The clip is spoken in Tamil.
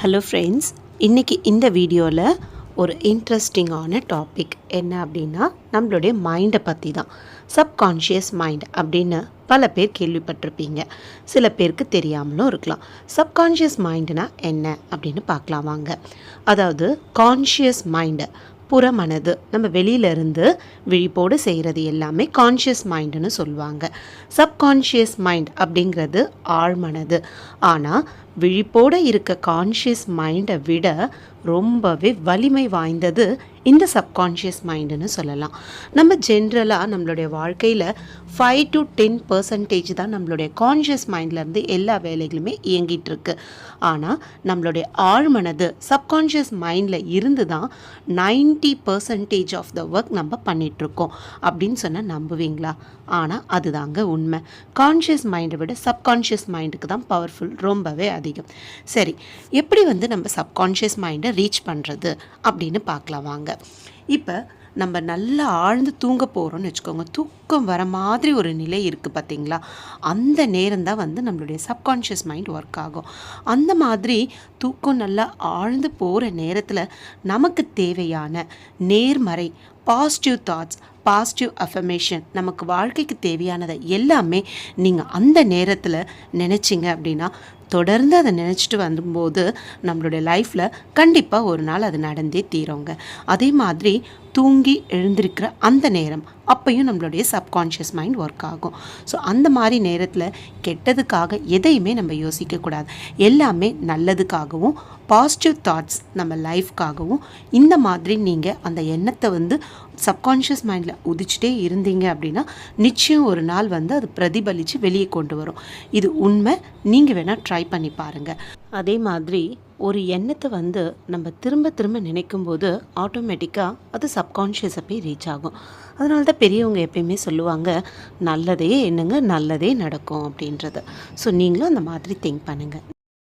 ஹலோ ஃப்ரெண்ட்ஸ் இன்றைக்கி இந்த வீடியோவில் ஒரு இன்ட்ரெஸ்டிங்கான டாபிக் என்ன அப்படின்னா நம்மளுடைய மைண்டை பற்றி தான் சப்கான்ஷியஸ் மைண்ட் அப்படின்னு பல பேர் கேள்விப்பட்டிருப்பீங்க. சில பேருக்கு தெரியாமலும் இருக்கலாம். சப்கான்ஷியஸ் மைண்டுனா என்ன அப்படின்னு பார்க்கலாம் வாங்க. அதாவது கான்ஷியஸ் மைண்டு புறமனது. நம்ம வெளியில இருந்து விழிப்போடு செய்கிறது எல்லாமே கான்ஷியஸ் மைண்டுன்னு சொல்லுவாங்க. சப்கான்ஷியஸ் மைண்ட் அப்படிங்கிறது ஆழ்மனது. ஆனால் விழிப்போடு இருக்க கான்ஷியஸ் மைண்டை விட ரொம்பவே வலிமை வாய்ந்தது இந்த சப்கான்ஷியஸ் மைண்டுன்னு சொல்லலாம். நம்ம ஜென்ரலாக நம்மளுடைய வாழ்க்கையில் ஃபைவ் டு டென் பர்சன்டேஜ் தான் நம்மளுடைய கான்ஷியஸ் மைண்ட்லேருந்து எல்லா வேலைகளுமே இயங்கிட்டு இருக்கு. ஆனால் நம்மளுடைய ஆழ்மனது சப்கான்ஷியஸ் மைண்டில் இருந்து தான் ninety percentage of the work நம்ம பண்ணிகிட்ருக்கோம் அப்படின்னு சொன்னால் நம்புவீங்களா? ஆனால் அதுதாங்க உண்மை. கான்ஷியஸ் மைண்டை விட சப்கான்ஷியஸ் மைண்டுக்கு தான் பவர்ஃபுல் ரொம்பவே அதிகம். சரி எப்படி வந்து நம்ம சப்கான்ஷியஸ் மைண்டை ரீச் பண்ணுறது அப்படின்னு பார்க்கலாம் வாங்க. இப்போ நம்ம நல்லா ஆழ்ந்து தூங்க போகிறோம்னு வச்சுக்கோங்க. தூக்கம் வர மாதிரி ஒரு நிலை இருக்குது பார்த்தீங்களா அந்த நேரம் தான் வந்து நம்மளுடைய சப்கான்ஷியஸ் மைண்ட் ஒர்க் ஆகும். அந்த மாதிரி தூக்கம் நல்லா ஆழ்ந்து போகிற நேரத்தில் நமக்கு தேவையான நேர்மறை பாசிட்டிவ் தாட்ஸ் பாசிட்டிவ் அஃபர்மேஷன் நமக்கு வாழ்க்கைக்கு தேவையானதை எல்லாமே நீங்கள் அந்த நேரத்தில் நினச்சிங்க அப்படின்னா தொடர்ந்து அதை நினச்சிட்டு வரும்போது நம்மளுடைய லைஃப்பில் கண்டிப்பாக ஒரு நாள் அது நடந்தே தீருங்க. அதே மாதிரி தூங்கி எழுந்திருக்கிற அந்த நேரம் அப்பையும் நம்மளுடைய சப்கான்ஷியஸ் மைண்ட் ஒர்க் ஆகும். ஸோ அந்த மாதிரி நேரத்தில் கெட்டதுக்காக எதையுமே நம்ம யோசிக்கக்கூடாது எல்லாமே நல்லதுக்காகவும் பாசிட்டிவ் தாட்ஸ் நம்ம லைஃப்காகவும் இந்த மாதிரி நீங்கள் அந்த எண்ணத்தை வந்து சப்கான்ஷியஸ் மைண்டில் உதிச்சுட்டே இருந்தீங்க அப்படின்னா நிச்சயம் ஒரு நாள் வந்து அது பிரதிபலித்து வெளியே கொண்டு வரும். இது உண்மை. நீங்கள் வேணால் ட்ரை பண்ணி பாருங்கள் அதே மாதிரி ஒரு எண்ணத்தை வந்து நம்ம திரும்ப திரும்ப நினைக்கும் போது ஆட்டோமேட்டிக்காக அது சப்கான்ஷியஸை போய் ரீச் ஆகும். அதனால தான் பெரியவங்க எப்பயுமே சொல்லுவாங்க நல்லதே என்னங்க நல்லதே நடக்கும் அப்படின்றது. ஸோ நீங்களும் அந்த மாதிரி திங்க் பண்ணுங்கள்